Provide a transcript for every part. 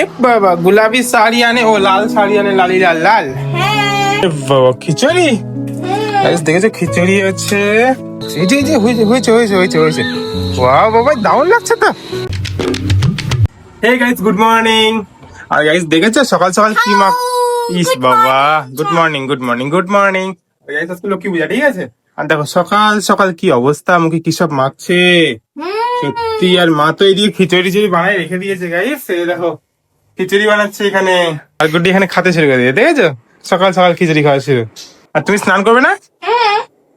এ বাবা গুলাবি শাড়ি আনে ও লাল শাড়ি আনে লালি লাল লাল। এ বাবা খিচুড়ি? দেখেছ খিচুড়ি আছে এই যে হয়েছে হয়েছে হয়েছে হয়েছে হয়েছে। বাবা দারুণ লাগছে তো। হে গাইস গুড মর্নিং আর গাইস দেখেছ সকাল সকাল কি মাখ ইস বাবা good morning good morning good morning guys আজকে লক্ষ্মী পূজা ঠিক আছে? আর দেখো সকাল সকাল কি অবস্থা মুখে কি সব মাখছে? সত্যি আর মা তো এদিকে খিচুড়ি টিচুড়ি বানায় রেখে দিয়েছে গাইস দেখো খিচুড়ি বানাচ্ছে এখানে। আর গুড্ডি এখানে খাতে শুরু করে দিয়ে দেখেছ? সকাল সকাল খিচুড়ি খাওয়া শুরু। আর তুমি স্নান করবে না?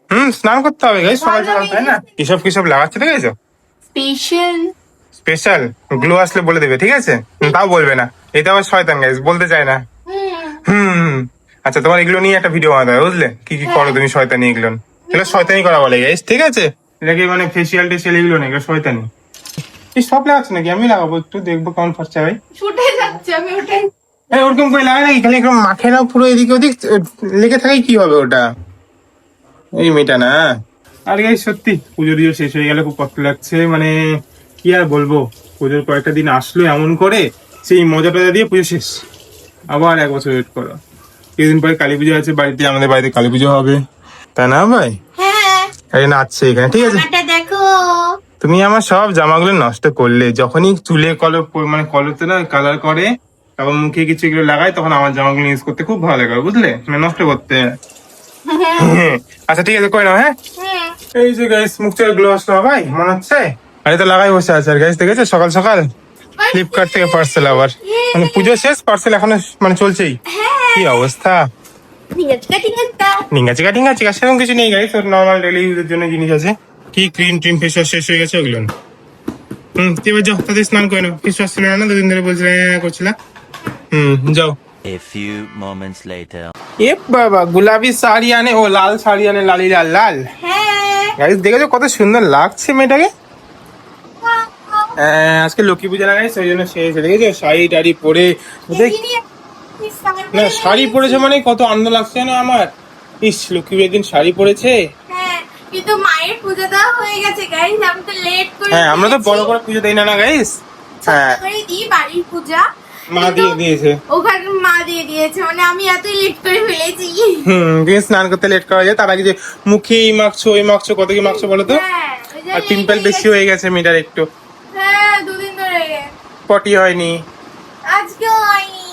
হুম স্নান করতে হবে গাইস সকাল সকাল তাই না? কিসব কিসব লাগাচ্ছে দেখেছ? স্পেশাল। স্পেশাল? গ্লো আসলে বলে দেবে ঠিক আছে? তাও বলবে না। এটা আবার শয়তান গাইস বলতে চায় না। হুম। আচ্ছা তোমার এগুলো নিয়ে একটা ভিডিও বানাতে হবে বুঝলে? কি কি করো তুমি শয়তানি এগুলো? এগুলো শয়তানি করা বলে গাইস ঠিক আছে? এটাকে মানে ফেসিয়াল টেসিয়াল এগুলো না এগুলো শয়তানি। এই সব লাগাচ্ছে নাকি? আমি লাগাবো একটু দেখব কেমন খরচা হয় ছুটে যাচ্ছে আমি ওটাই এই ওরকম করে লাগাই নাকি? খালি একদম মাখে না পুরো এদিকে ওদিক লেগে থাকে কি হবে ওটা? এই মেয়েটা না? আর গাই সত্যি পুজো দিয়ে শেষ হয়ে গেলে খুব কষ্ট লাগছে। মানে কি আর বলব? পুজোর কয়েকটা দিন আসলো এমন করে সেই মজা টজা দিয়ে পুজো শেষ। আবার এক বছর ওয়েট করো। কিছুদিন পরে কালী পুজো আছে বাড়িতে আমাদের বাড়িতে কালী পুজো হবে। তাই না ভাই? হ্যাঁ। এই নাচছে এখানে ঠিক আছে? দেখো। তুমি আমার সব জামাগুলো নষ্ট করলে। যখনই চুলে কলর প- মানে কলরতে না কালার করে তখন মুখে কিছু এগুলো লাগাই তখন আমার জামাগুলো ইউজ করতে খুব ভালো লাগে বুঝলে? মানে নষ্ট করতে। আচ্ছা ঠিক আছে কই নাও হ্যাঁ? এই যে গাইস মুখটার গ্লো আসলো ভাই? মনে হচ্ছে? আরে তো লাগাই বসে আছে আর গাইস দেখেছ? সকাল সকাল ফ্লিপকার্ট থেকে পার্সেল আবার। মানে পুজো শেষ পার্সেল এখনও মানে চলছেই। কি অবস্থা? নিঙ্গা চিকা টিঙ্গা চিকা। সেরকম কিছু নেই গাইস ওর নর্মাল ডেলি ইউজের জন্য জিনিস আছে। কি ক্রিম ট্রিম ফেস ওয়াশ শেষ হয়ে গেছে ওগুলো? হুম তুই এবার যাও তাদের স্নান করে নাও। ফেস ওয়াশ ছিল না দুদিন ধরে বলছিলে হ্যাঁ করছিলা হুম যাও। A few moments later. এ বাবা গুলাবি শাড়ি আনে ও লাল শাড়ি আনে লালি লাল লাল। হ্যাঁ। গাইস দেখেছ কত সুন্দর লাগছে মেয়েটাকে? হ্যাঁ, আজকে লক্ষ্মী পূজা লাগাই সেই জন্য সে এসে দেখেছ শাড়ি টাড়ি পরে না শাড়ি পরেছে মানে কত আনন্দ লাগছে না আমার? ইস লক্ষ্মী পূজার দিন শাড়ি পরেছে। হ্যাঁ কিন্তু মায়ের পুজো দেওয়া হয়ে গেছে গাইস আমি তো লেট করে হ্যাঁ আমরা তো। বড় করে পুজো দেই না না গাইস হ্যাঁ। দিই বাড়ির পূজা। মা দিয়ে দিয়েছে। ওখানে মা দিয়ে দিয়েছে মানে আমি এতই লেট করে ফেলেছি। হুম স্নান করতে লেট করা যায়। তার আগে যে মুখে এই মাখছো ওই মাখছো কত কি মাখছো বলো তো? হ্যাঁ আর পিম্পল বেশি হয়ে গেছে মেয়েটার একটু। হ্যাঁ দুদিন ধরে। পটি হয়নি। আজকেও হয়নি।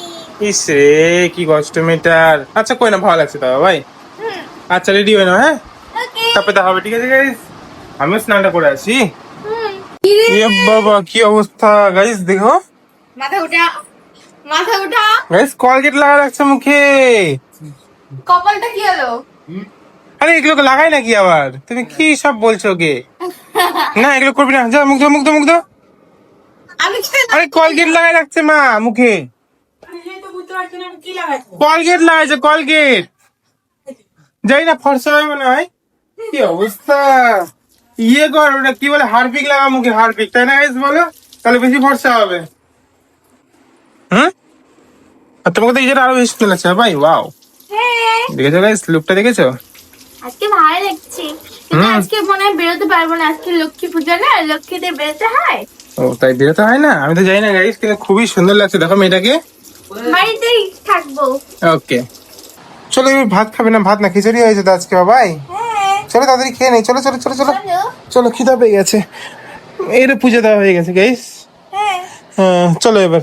ইস রে কি কষ্ট মেয়েটার আচ্ছা কই না ভালো লাগছে তাও ভাই। আচ্ছা রেডি হয়ে না হ্যাঁ? তারপরে দেখা হবে ঠিক আছে গাইস আমিও স্নানটা করে আসি। এ বাবা কি অবস্থা? গাইস দেখো। মাথা উঠা মাথা উঠা গাইস কলগেট লাগা রাখছে মুখে। কপালটা কি হলো? আরে এগুলো লাগাই নাকি আবার? তুমি কি সব বলছো কে না এগুলো করবি না। যা মুখ দাও মুখ দাও মুখ কি আরে কলগেট লাগাই রাখছে মা মুখে। না কলগেট লাগাইছে? কলগেট যাই না ফর্সা হয় মনে হয়। কি অবস্থা? ইয়ে কর ওটা কি বলে হারপিক লাগা মুখে হারপিক তাই না গাইস বলো? তাহলে বেশি ফর্সা হবে। হুম আর তোমাকে তো ইয়েটা আরও বেশি সুন্দর লাগছে ভাই ওয়াও হ্যাঁ। দেখেছ গাইস লুকটা দেখেছ? আজকে ভালো লাগছে কিন্তু আজকে মনে হয় বেরোতে পারব না আজকে লক্ষ্মী পূজা না লক্ষ্মীদের বেরোতে হয়। ও তাই বেরোতে হয় না? আমি তো জানি না গাইস কিন্তু খুবই সুন্দর লাগছে দেখো মেয়েটাকে। বাড়িতেই থাকব। ওকে চলো এবার ভাত খাবে না ভাত না খিচুড়ি হয়েছে তো আজকে বাবাই হ্যাঁ। চলো তাড়াতাড়ি খেয়ে নেই চলো চলো চলো চলো চলো খিদা পেয়ে গেছে এর পুজো দেওয়া হয়ে গেছে গাইস হ্যাঁ চলো এবার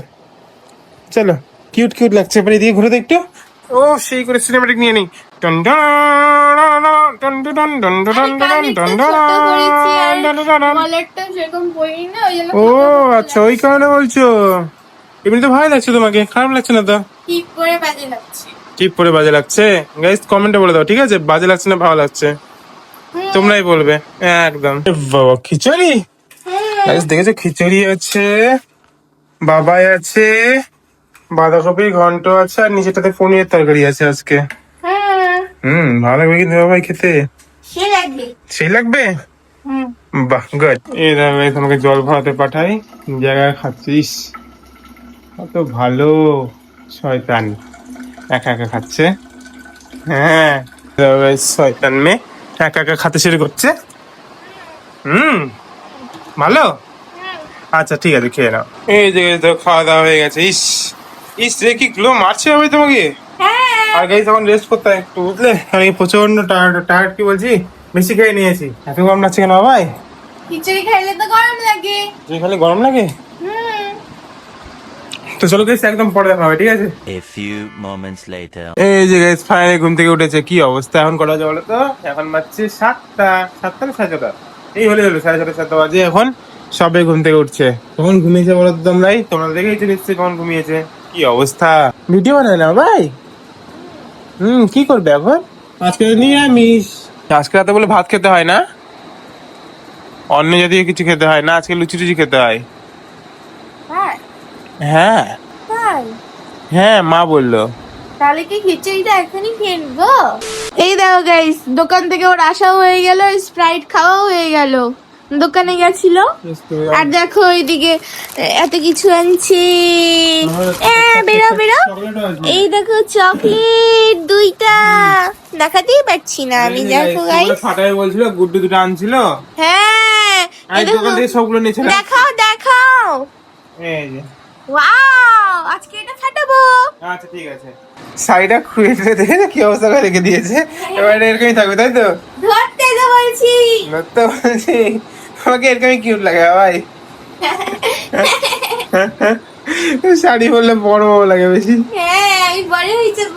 চলো কিউট কিউট লাগছে এবার এদিকে ঘুরে একটু ও সেই করে সিনেমাটিক নিয়ে নিই টন ও আচ্ছা ওই কারণে বলছো এমনি তো ভালো লাগছে তোমাকে খারাপ লাগছে না তো টিপ পরে বাজে লাগছে গাইস কমেন্টে বলে দাও ঠিক আছে বাজে লাগছে না ভালো লাগছে তোমরাই বলবে। একদম। বাবা খিচুড়ি? দেখেছ খিচুড়ি আছে বাবাই আছে বাঁধাকপির ঘন্ট আছে আর নিচেটাতে পনিরের তরকারি আছে আজকে। হ্যাঁ। হুম ভালো লাগবে কিন্তু বাবাই খেতে। সেই লাগবে। হুম। বাহ গুড এই তোমাকে জল ভরাতে পাঠাই জায়গায় খাচ্ছিস। কত ভালো শয়তান। একা একা খাচ্ছে। হ্যাঁ। শয়তান মেয়ে। একা একা খাতে শুরু করছে। হুম ভালো? আচ্ছা ঠিক আছে খেয়ে নাও। এই যে তো খাওয়া দাওয়া হয়ে গেছে। ইস ইস রে কি গ্লো মারছে হবে তোমাকে? হ্যাঁ। আর গাইস তখন রেস্ট করতে একটু বুঝলে? আমি প্রচণ্ড টায়ার্ড টায়ার্ড কি বলছি? বেশি খেয়ে নিয়েছি। এত গরম লাগছে কেন ভাই খিচুড়ি খাইলে তো গরম লাগে। যে খালি গরম লাগে? তো চলো গাইস একদম পরে দেখা হবে ঠিক আছে? A few moments later. এই যে গাইস ফাইনালি ঘুম থেকে উঠেছে কি অবস্থা এখন কটা বাজে বলো তো এখন বাজছে সাতটা সাতটা না সাড়ে ছটা? এই হলে হলো সাড়ে ছটা সাতটা বাজে এখন সবে ঘুম থেকে উঠছে। কখন ঘুমিয়েছে বলো তো তোমরাই? তোমরা দেখেইছো নিশ্চয়ই কখন ঘুমিয়েছে। কি অবস্থা? ভিডিও বানায় না ভাই? হুম কি করবে এখন? আজকে তো নিরামিষ। আজকে রাতে বলে ভাত খেতে হয় না? অন্য জাতীয় কিছু খেতে হয় না? আজকে লুচি টুচি খেতে হ্যাঁ? হ্যাঁ। তাই? হ্যাঁ মা বলল। তাহলে কি খিচুড়িটা এখনই খেয়ে নেব? এই দেখো গাইস দোকান থেকে ওর আসা হয়ে গেল স্প্রাইট খাওয়া হয়ে গেল। দোকানে গেছিল আর দেখো এইদিকে এত কিছু আনছে। হ্যাঁ বেরো বেরো। এই দেখো চকলেট দুইটা। দেখাতেই পারছি না আমি দেখো গাইস ফাটাই বলছিল গুড্ডু দুটো আনছিল। হ্যাঁ এই দোকান থেকে সবগুলো নিয়েছিলাম দেখাও দেখাও। এই যে। ওয়াও আজকে এটা ফাটাবো। আচ্ছা ঠিক আছে। শাড়িটা দেখে কি অবস্থা করে রেখে দিয়েছে। এবার এরকমই থাকবে তাই তো? ধরতে তো বলছি। তো বলছি। আমাকে এরকমই কিউট লাগে ভাই। শাড়ি পরলে বড় বড় লাগে বেশি। হ্যাঁ আমি বড় হয়ে যাব।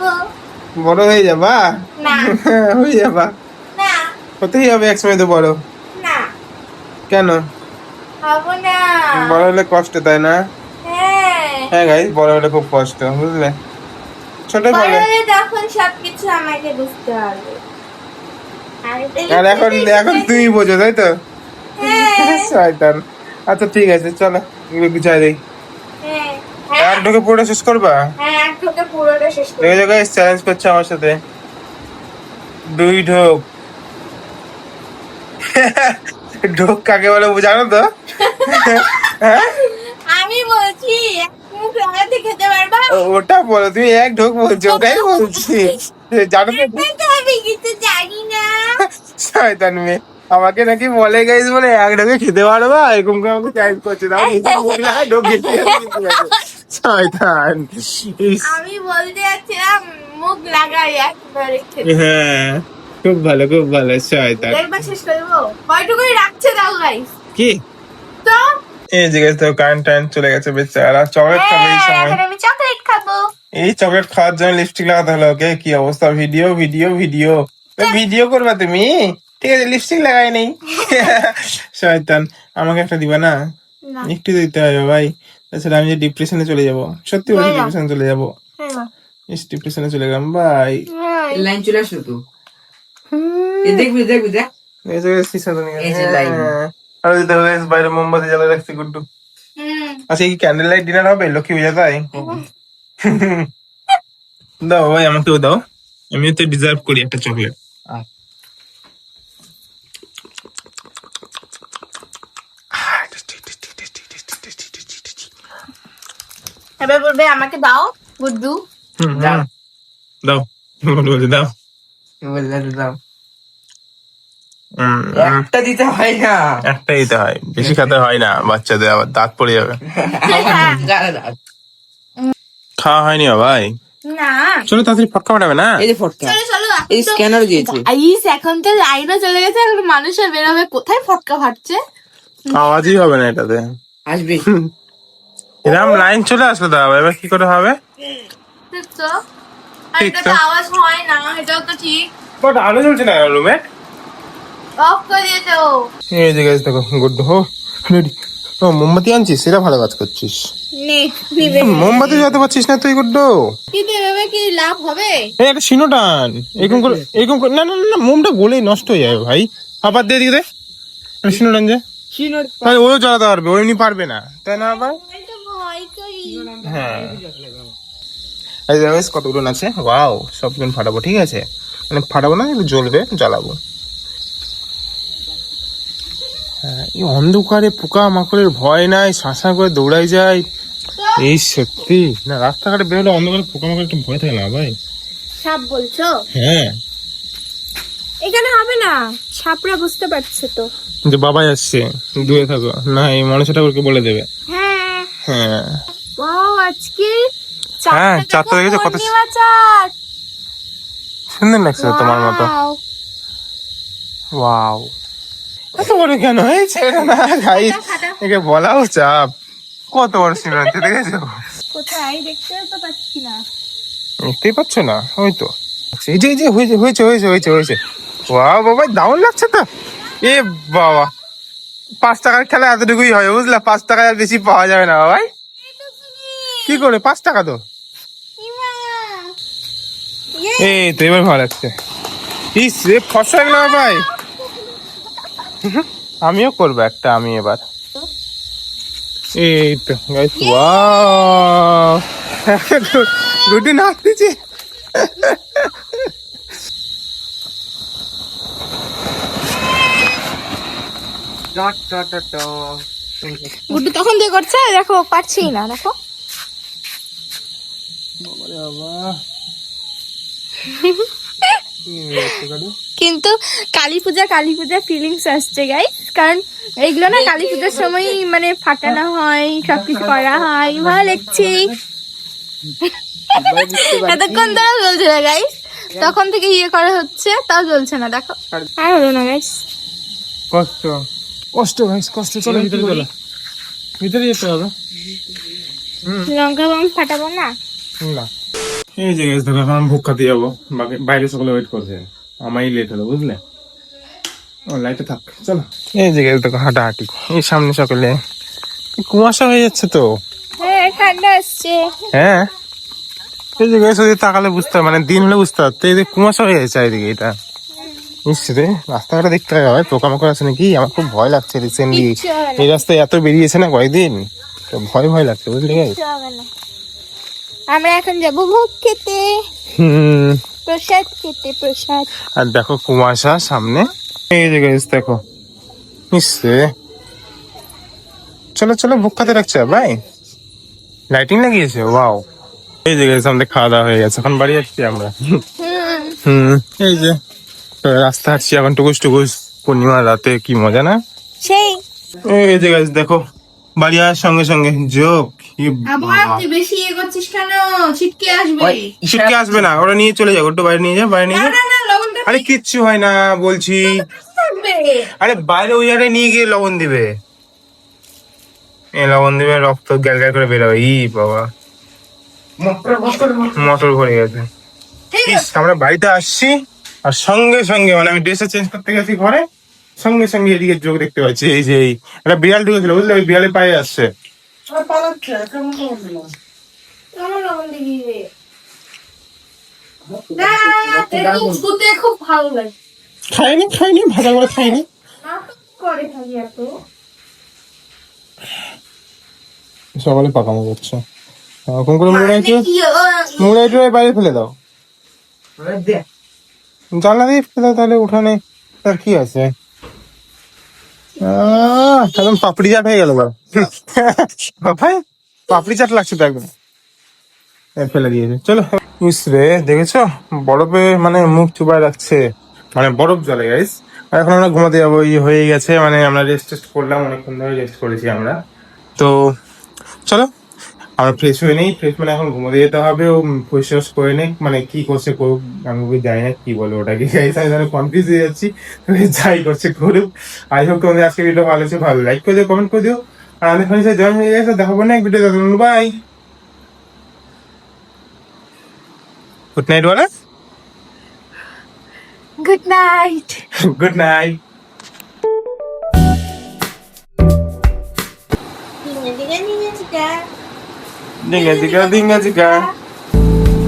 বড় হয়ে যাবা? না। হয়ে যাবা? না। হতেই হবে এক সময় তো বড়। না। কেন? হব না। বড় হলে কষ্ট তাই না? হ্যাঁ হ্যাঁ গাই বড় হলে খুব কষ্ট বুঝলে? ছোট বড় হলে তখন সবকিছু আমাকে বুঝতে হবে। আর এখন এখন তুমি বোঝো তাই তো? হ্যাঁ। শয়তান। আচ্ছা ঠিক আছে চলো এগুলো গুছাই দিই। হ্যাঁ। আর ঢোকে পুরোটা শেষ করবা? হ্যাঁ এক ঢোকে পুরোটা শেষ করে দেখে দেখে চ্যালেঞ্জ করছে আমার সাথে। দুই ঢোক। ঢোক কাকে বলে জানো তো? হ্যাঁ? আমি বলছি এক মুখ লাগাতে খেতে পারবা ওটা বলো তুমি এক ঢোক বলছো ওটাই বলছি। জানো তো আমি কিছু জানি না। শয়তান মেয়ে আমাকে নাকি বলে গাইস বলে এক ঢোকে খেতে পারবা? এরকম করে আমাকে চ্যালেঞ্জ করছে নিজে মুখ ঢোক খেতে শয়তান। আমি বলতে যাচ্ছিলাম মুখ লাগাই একবারে হ্যাঁ খুব ভালো খুব ভালো শয়তান। একবার শেষ করব কয়টুকুই রাখছে দাও গাইস কি? তো? এই গেছে তো কারেন্ট টাইন্ট চলে গেছে বেচারা চকলেট খাবে এই হ্যাঁ, সময়। এই চকলেট খাওয়ার জন্য লিপস্টিক লাগাতে হলো ওকে? কি অবস্থা? ভিডিও ভিডিও ভিডিও ভিডিও করবা তুমি? ঠিক আছে লিপস্টিক লাগাই নেই। শয়তান আমাকে একটা দিবা না? একটু দিতে হবে ভাই। তাছাড়া আমি যে ডিপ্রেশনে চলে যাব। সত্যি বলছি না। ডিপ্রেশনে চলে যাব। হ্যাঁ, ইস ডিপ্রেশনে চলে গেলাম ভাই। হ্যাঁ। লাইন চলে আসলো তো। এ দেখবি দেখবি দেখ। এই যে সিসা তো নিয়ে এই যে লাইন। আর guys, বাইরে মোমবাতি জ্বালা রাখছি গুড্ডু। হুম। আচ্ছা এই ক্যান্ডেল লাইট ডিনার হবে? লক্ষ্মী পূজা তাই? দাও ভাই আমাকেও দাও। আমিও তো ডিজার্ভ করি একটা চকলেট এবার বলবে আমাকে দাও গুড্ডু। দাও। দাও। বলব দাও। বললে একটা দিতে হয় না। দিতে হয়। বেশি খেতে হয় না বাচ্চাদের আবার দাঁত পড়ে যাবে। খাওয়া হয়নি ভাই। না। চলো তাড়াতাড়ি ফটকা ফাটাবে না? এই যে ফটকা। চলো চলো এই স্ক্যানার দিয়েছে। আইস এখন তো লাইনও চলে গেছে এখন মানুষের বেরোবে কোথায় ফটকা ফাটছে? আওয়াজই হবে না এটাতে। আসবে। এরকম লাইন চলে আসলো দাদা এবার কি করে হবে? দেখছ আর এটা তো। তো। আওয়াজ হয় না এটাও তো ঠিক। বাট আলো জ্বলছে না রুমে অফ করে দিয়েছে এই যে গেছে দেখো গুড হো রেডি ও মোমবাতি আনছিস? সেটা ভালো কাজ করছিস। নে নিবে মোমবাতি জ্বালাতে পারছিস না তুই গুড্ডু। কি কি লাভ হবে? এই একটা শিনো টান। এরকম করে এরকম করে না না না, না মোমটা গলেই নষ্ট হয়ে যাবে ভাই। আবার দিয়ে দিকে দে। একটা শিনো টান যে চিনোর জ্বালাতে পারবে ও এমনি পারবে না। তাই না আবার হ্যাঁ। কতগুলো আছে ওয়াও সবগুলো ফাটাবো ঠিক আছে? মানে ফাটাবো না একটু জ্বলবে জ্বালাবো। এই অন্ধকারে পোকা মাকড়ের ভয় নাই শাঁসা করে দৌড়াই যায় এই সত্যি? না রাস্তাঘাটে বেরোলে অন্ধকারে পোকা মাকড় একটু ভয় থাকে না ভাই? সাপ বলছো? হ্যাঁ। এখানে হবে না সাপরা বুঝতে পারছে তো। যে বাবাই আসছে দূরে থাকো না এই মনসা ঠাকুরকে বলে দেবে। হ্যাঁ। হ্যাঁ। ওয়াও আজকে হ্যাঁ, চাঁদটা দেখেছ কত- সুন্দর লাগছে তোমার মতো! ওয়াও। কত বড় কেন? হয়েছে এটা না গাই একে বলাও চাপ। কত বড় হচ্ছে দেখেছ? কোথায়? দেখতে তো পাচ্ছি না। দেখতেই পাচ্ছ না ওই তো। এই যে এই যে হয়েছে হয়েছে হয়েছে হয়েছে হয়েছে। ওয়াও বাবা দারুণ লাগছে তো। এ বাবা পাঁচ টাকার খেলা এতটুকুই হয় বুঝলা? পাঁচ টাকা আর বেশি পাওয়া যাবে না বাবাই। কি করে? পাঁচ টাকা তো। এই তো এবার ভালো লাগছে। ইস রে ফসা গেল ভাই আমিও করব একটা আমি এবার এই তো গাইস ওয়াও গুডি নাচতেছে. গুড্ডু তখন দিয়ে করছে দেখো পারছি না দেখো কিন্তু কালী পূজা কালী পূজা ফিলিংস আসছে গাইস কারণ এইগুলো না কালী পূজার সময় মানে ফাটানো হয় সবকিছু করা হয়। ভালো লাগছে। এতক্ষণ ধরে জ্বলছে না গাইস তখন থেকে ইয়ে করা হচ্ছে তাও চলছে না দেখো। আর হলো না গাইস কষ্ট। কষ্ট গাইস কষ্ট। চলো ভিতরে চলো ভিতরে যেতে হবে। লঙ্কা বম ফাটাবো না? না। এই যে গেছে দেখো এখন ভুক খাতে যাব। বাকি বাইরে সকলে ওয়েট করছে। আমারই লেট হলো বুঝলে? ও লাইটে থাক চলো। এই যে গেছে দেখো হাঁটাহাঁটি এই সামনে সকলে। কুয়াশা হয়ে যাচ্ছে তো। হ্যাঁ ঠান্ডা আসছে। হ্যাঁ? এই যে গেছে ওদিকে তাকালে বুঝতে হবে মানে দিন হলে বুঝতে পারতো। এই যে কুয়াশা হয়ে যাচ্ছে চারিদিকে এটা। নিশ্চিত রাস্তাঘাটে দেখতে হবে ভাই পোকামাকড় আছে নাকি? আমার খুব ভয় লাগছে রিসেন্টলি এই রাস্তায় এত বেরিয়েছে না কয়েকদিন তো ভয় ভয় লাগছে বুঝলি আমরা এখন যাব ভোগ খেতে। হুম। প্রসাদ খেতে প্রসাদ। আর দেখো কুয়াশা সামনে। এই যে গাইস দেখো। নিশ্চয় চলো চলো বুক খাতে রাখছে ভাই লাইটিং লাগিয়েছে ওয়াও এই যে গাইস আমাদের খাওয়া দাওয়া হয়ে গেছে এখন বাড়ি যাচ্ছি আমরা। হুম এই যে। রাস্তা হাঁটছি এখন টুকুস টুকুস পূর্ণিমার রাতে কি মজা না? সেই। এই যে গাইস দেখো। বাড়ি আসার সঙ্গে সঙ্গে। যোগ বেশি ইয়ে করছিস কেন? ছিটকে আসবে। ছিটকে আসবে না ওরা নিয়ে চলে যাও একটু বাইরে নিয়ে যা বাইরে নিয়ে আরে কিচ্ছু হয় না বলছি। আরে বাইরে ওই জায়গায় নিয়ে গিয়ে লবণ দিবে। এ লবণ দিবে রক্ত গ্যাল গ্যাল করে বেরোবে ই বাবা। মটর ভরে গেছে। ইস, আমরা বাড়িতে আসছি আর সঙ্গে সঙ্গে মানে আমি ড্রেসটা চেঞ্জ করতে গেছি ঘরে সঙ্গে সঙ্গে এদিকে যোগ দেখতে পাচ্ছি এই যে এই একটা বিড়াল ঢুকেছিল বুঝলে? ওই বিড়ালের পায়ে আসছে। খাইনি খাইনি ভাজা করে খাইনি। সকালে পাকামো করছে। এখন করে মুড়ে দেখি, ও, বাইরে ফেলে দাও। জানলা দিয়ে ফেলে দাও তাহলে উঠানে। তার কি আছে? একদম পাপড়ি চাট হয়ে গেল ভাই পাপড়ি চাট লাগছে তো একদম। ফেলে দিয়েছে। চলো, ইস রে, দেখেছ? বরফে মানে মুখ চুবায় রাখছে। মানে বরফ জলে গাইস এখন আমরা ঘুমাতে যাব ইয়ে হয়ে গেছে। মানে আমরা রেস্ট টেস্ট করলাম, অনেকক্ষণ ধরে রেস্ট করেছি আমরা। তো, চলো আমরা ফ্রেশ হয়ে নেই ফ্রেশ মানে এখন ঘুমোতে যেতে হবে ও ফ্রেশ ট্রেশ করে নেই মানে কি করছে করুক আমি ওকে জানি না কি বলে ওটাকে গাইস আমি তাহলে কনফিউজ হয়ে যাচ্ছি যাই করছে করুক। আই হোপ তোমাদের আজকে ভিডিও ভালো লাগছে ভালো লাইক করে দিও কমেন্ট করে দিও। আর আমাদের ফ্রেন্ডস জয়েন হয়ে গেছে দেখাবো না এক ভিডিও দেখুন বাই গুড নাইট বলে। গুড নাইট গুড নাইট দিঙ্গা Dinga, dinga, dinga, dinga.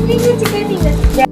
Dinga, dinga, dinga.